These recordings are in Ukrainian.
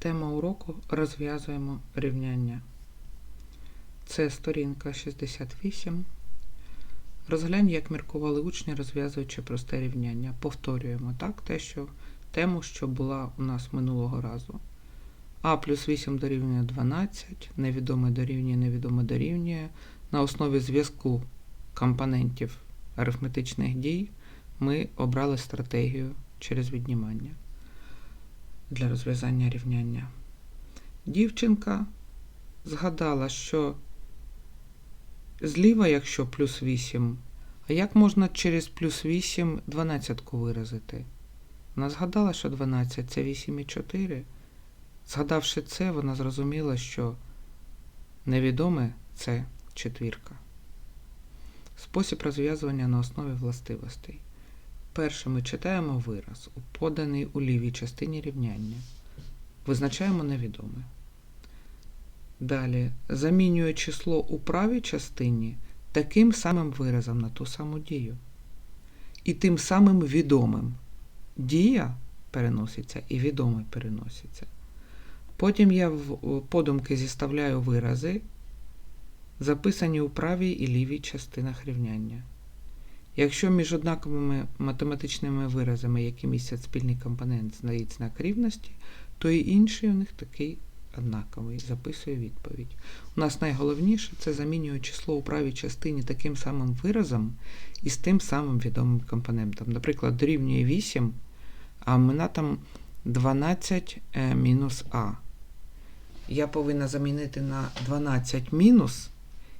Тема уроку розв'язуємо рівняння. Це сторінка 68. Розглянь, як міркували учні, розв'язуючи просте рівняння. Повторюємо так, те, що, тему, що була у нас минулого разу. А плюс 8 дорівнює 12, невідоме дорівнює, невідоме дорівнює. На основі зв'язку компонентів арифметичних дій ми обрали стратегію через віднімання для розв'язання рівняння. Дівчинка згадала, що зліва, якщо плюс 8, а як можна через плюс 8 12 виразити? Вона згадала, що 12 це 8,4. Згадавши це, вона зрозуміла, що невідоме це четвірка. Спосіб розв'язування на основі властивостей. Перше ми читаємо вираз, поданий у лівій частині рівняння. Визначаємо невідоме. Далі замінює число у правій частині таким самим виразом на ту саму дію. І тим самим відомим. Дія переноситься і відоме переноситься. Потім я в подумки зіставляю вирази, записані у правій і лівій частинах рівняння. Якщо між однаковими математичними виразами, які містять спільний компонент, знають знак рівності, то і інший у них такий однаковий. Записую відповідь. У нас найголовніше це замінює число у правій частині таким самим виразом і з тим самим відомим компонентом. Наприклад, дорівнює 8, а мене там 12 мінус А. Я повинна замінити на 12 мінус.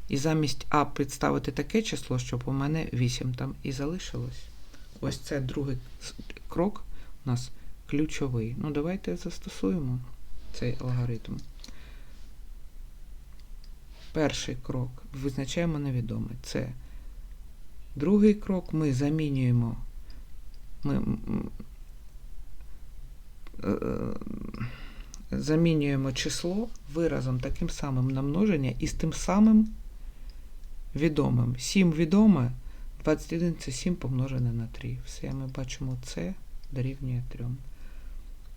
І замість А представити таке число, щоб у мене 8 там і залишилось. Ось це другий крок у нас ключовий. Ну, давайте застосуємо цей алгоритм. Перший крок визначаємо невідоме. Це другий крок ми замінюємо. Ми, замінюємо число виразом таким самим на множення і з тим самим відомим. 7 відоме, 21 це 7 помножене на 3. Все, ми бачимо це дорівнює 3.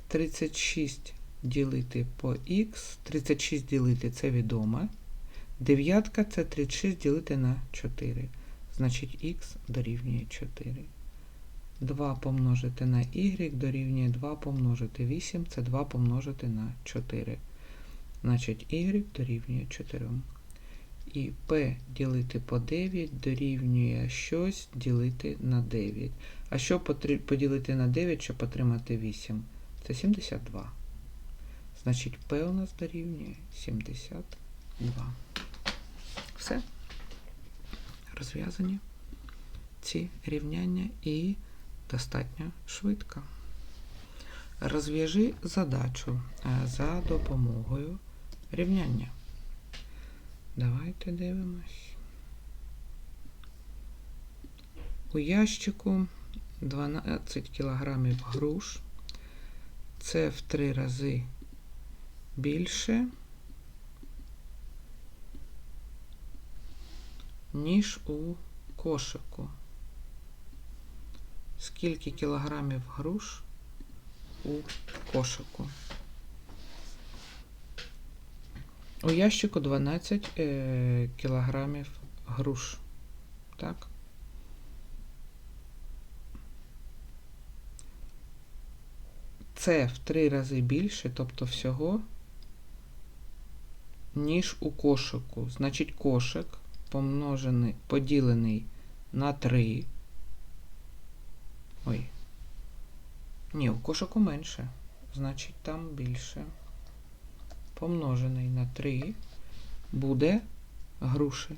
36 ділити по х, 36 ділити це відоме. Дев'ятка це 36 ділити на 4. Значить х дорівнює 4. 2 помножити на y дорівнює 2 помножити 8, це 2 помножити на 4. Значить y дорівнює 4. І p ділити по 9 дорівнює щось ділити на 9. А що поділити на 9, щоб отримати 8? Це 72. Значить, p у нас дорівнює 72. Все. Розв'язані ці рівняння і достатньо швидко. Розв'яжи задачу за допомогою рівняння. Давайте дивимось. У ящику 12 кг груш. Це в три рази більше, ніж у кошику. Скільки кілограмів груш у кошику? У ящику 12 е, кілограмів груш. Так? Це в три рази більше, тобто всього, ніж у кошику. Значить, кошик помножений, поділений на 3. Ой. Ні, у кошику менше. Значить, там більше помножений на 3 буде груші.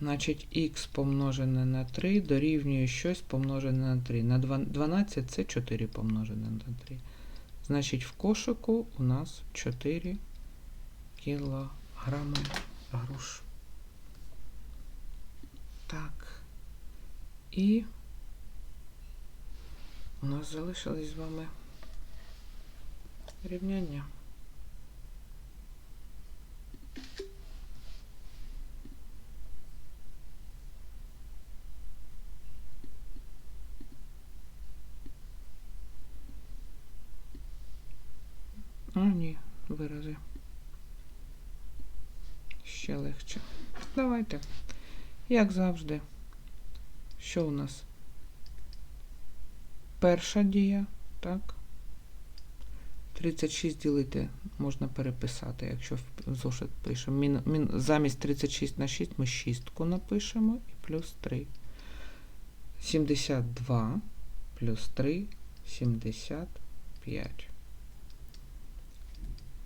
Значить, х помножене на 3 дорівнює щось помножене на 3. На 12 це 4 помножене на 3. Значить, в кошику у нас 4 кілограми груш. Так. І у нас залишились з вами рівняння. А, ні, вирази. Ще легше. Давайте. Як завжди. Що у нас? Перша дія, так? 36 ділити можна переписати, якщо зошит пишемо. Мін, мін, замість 36 на 6 ми шістку напишемо і плюс 3. 72 плюс 3 75.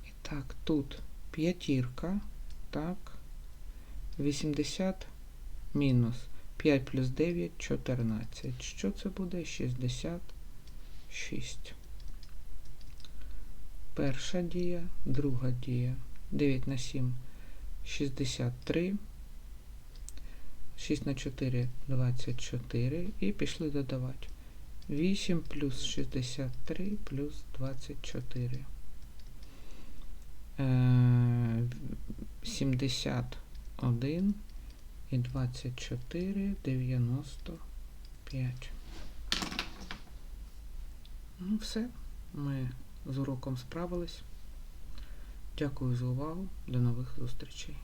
І так, тут п'ятірка, так, 80 мінус 5 плюс 9 14. Що це буде? 66. Перша дія, друга дія. 9 на 7 63. 6 на 4 24. І пішли додавати. 8 плюс 63 плюс 24. Е, 71 і 24 95. Ну, все. Ми з уроком справились. Дякую за увагу. До нових зустрічей.